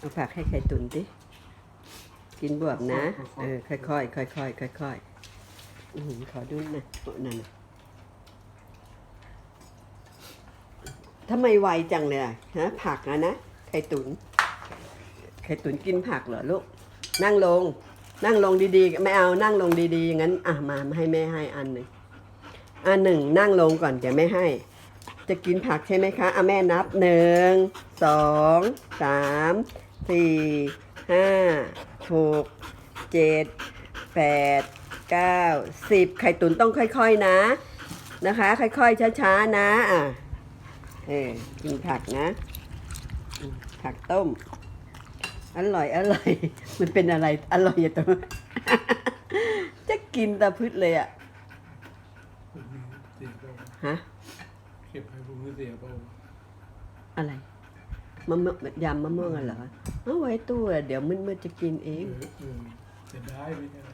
เอาผักให้ไข่ตุนดิ กินบวบนะ เออ ค่อยๆค่อยๆค่อยๆอื้อหือขอดูหนะโอ้นั่นน่ะทำไมไวจังเลยอะฮะ ผักอะนะ ไข่ตุน ไข่ตุนกินผักเหรอลูก นั่งลง นั่งลงดีๆ ไม่เอา นั่งลงดีๆ งั้น อะ มาให้แม่ให้อันหนึ่ง อันหนึ่ง นั่งลงก่อนจะไม่ให้ จะกินผักใช่ไหมคะอะแม่นับหนึ่ง สอง สาม สี่ห้าหกเจ็ดแปดเก้าสิบไข่ตุ๋นต้องค่อยๆนะนะคะ ค่อยๆช้าๆนะอะเออกินผักนะอืมผักต้ม อร่อยอร่อยมันเป็นอะไรอร่อยอย่าตัวจะกินตะพืชเลยอะผมมีเสียเปล่าฮะเก็บให้ผมมีเสียเปล่าอะไรมะม่วงยำมะม่วงอะเหรอ เอาไว้ตู้อะเดี๋ยวมืดๆจะกินเอเองอเออจะได้ไหมเนี่ย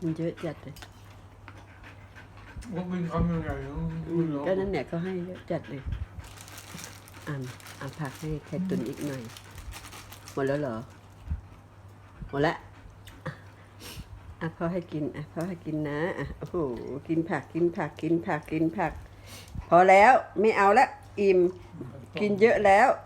มันเยอะจัดเลยว่าเป็นคำยังไงเนาะอืมก็นั่นเนี่ยเขาให้เยอะจัดเลยอ่านเอาผักให้ไข่ตุนอีกหน่อย หมดแล้วเหรอ หมดละอะอะพ่อให้กินอะพ่อให้กินนะอะโอ้โหกินผักกินผักกินผักกินผัก พอแล้วไม่เอาละอิ่มกินเยอะแล้วเ